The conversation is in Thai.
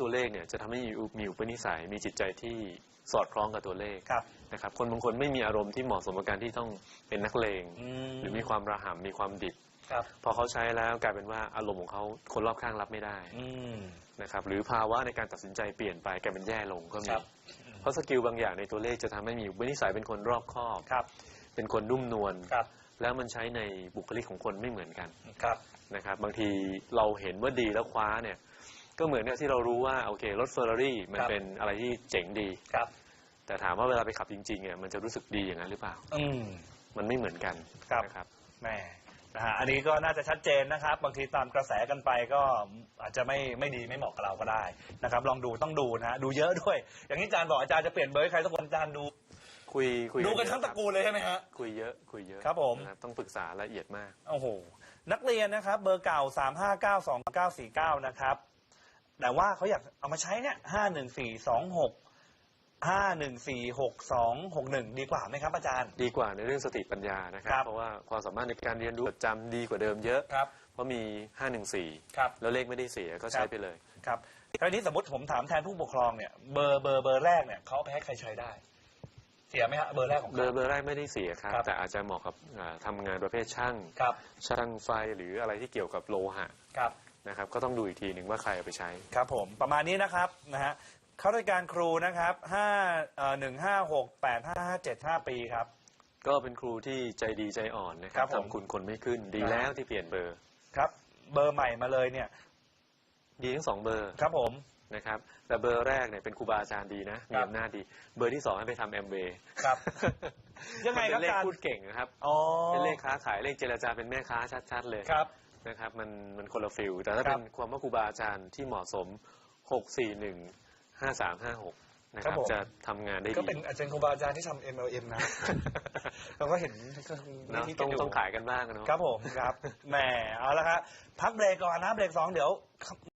ตัวเลขเนี่ยจะทำให้มีอุมีอุปนิสัยมีจิตใจที่สอดคล้องกับตัวเลขครับนะครับ คนบางคนไม่มีอารมณ์ที่เหมาะสมกับการที่ต้องเป็นนักเลงอืมหรือมีความระห่ำมีความดิบครับพอเขาใช้แล้วกลายเป็นว่าอารมณ์ของเขาคนรอบข้างรับไม่ได้อืมนะครับ หรือภาวะในการตัดสินใจเปลี่ยนไปกลายเป็นแย่ลงก็มีครับเพราะสกิลบางอย่างในตัวเลขจะทำให้มีอุปนิสัยเป็นคนรอบคอบครับเป็นคนนุ่มนวลครับแล้วมันใช้ในบุคลิกของคนไม่เหมือนกันครับนะครับ บางทีเราเห็นว่าดีแล้วคว้าเนี่ย ก็เหมือนกับที่เรารู้ว่าโอเครถเฟอร์รารี่มันครับ เป็นอะไรที่เจ๋งดี ครับ แต่ถามว่าเวลาไปขับจริงๆเนี่ยมันจะรู้สึกดีอย่างนั้นหรือเปล่า อืม มันไม่เหมือนกันครับ นะครับ แหม่นะฮะอันนี้ก็น่าจะชัดเจนนะครับ บางทีตามกระแสกันไปก็อาจจะไม่ไม่ดีไม่เหมาะกับเราก็ได้นะครับ ลองดูต้องดูนะฮะดูเยอะด้วย อย่างที่อาจารย์บอกอาจารย์จะเปลี่ยนเบอร์ให้ใครสักคนอาจารย์ดูคุยคุยดูกันทั้งตระกูลเลยใช่ไหมฮะ คุยเยอะคุยเยอะครับผม นะต้องปรึกษาละเอียดมาก โอ้โห นักเรียนนะครับ เบอร์เก่า 3 5 9 2 9 4 9 นะครับ แต่ว่าเขาอยากเอามาใช้เนี่ย5 1 4 2 6 5 1 4 6 2 6 1ดีกว่าไหมครับอาจารย์ ดีกว่าในเรื่องสติปัญญานะครัครับ บ เพราะว่าความสามารถในการเรียนรู้จดจำดีกว่าเดิมเยอะ ครับ เพราะมี 514 ครับ แล้วเลขไม่ได้เสียก็ใช้ไปเลย ครับคราวนี้สมมติผมถามแทนผู้ปกครองเนี่ยเบอร์เบอร์เบอร์แรกเนี่ยเขาเอาไปให้ใครใช้ได้ เสียไหมฮะเบอร์แรกของเบอเขาร์เบอร์แรกไม่ได้เสียครับ ครับ แต่อาจจะเหมาะกับอ่าทำงานประเภทช่าง ครับ ช่างไฟหรืออะไรที่เกี่ยวกับโลหะ ครับ นะครับก็ต้องดูอีกทีหนึ่งว่าใครเอาไปใช้ ครับผมประมาณนี้นะครับนะฮะเข้ารายการครูนะครับห้าหนึ่งห้าหกแปดห้าห้าเจ็ดห้าปีครับ ก็เป็นครูที่ใจดีใจอ่อนนะคครัรับบผม ทำคุณคนไม่ขึ้นดีครับแล้วที่เปลี่ยนเบอร์ ครับ เบอร์ใหม่มาเลยเนี่ยดีทั้งสองเบอร์ครับผม นะครับแต่เบอร์แรกเนี่ยเป็นครูบาอาจารย์ดีนะมีครับ อำนาจดี เบอร์ที่สองให้ไปทำแอมเบย์ครับ ยังไงครับเป็นเลขอาจารย์ พูดเก่งนะครับอ๋อเป็นเลขค้าขายเลขเจรจาเป็นแม่ค้าชัดๆเลย ครับ นะครับมันมันคนละฟิลแต่ถ้าครัเป็บนความว่าครูบาอาจารย์ที่เหมาะสมหกสี่หนึ่งห้าสามห้าหกนะคครัรับบผมจะทำงานได้ก็ดีเป็นอาจารย์ครูบาอาจารย์ที่ทำ MLM นะเราก็เห็นเนอะนิดๆต้องกันยู่ต้องขายกันบ้างอะเนาะครับผมครับแหมเอาละครับพักเบรกก่อนนะเบรกสองเดี๋ยว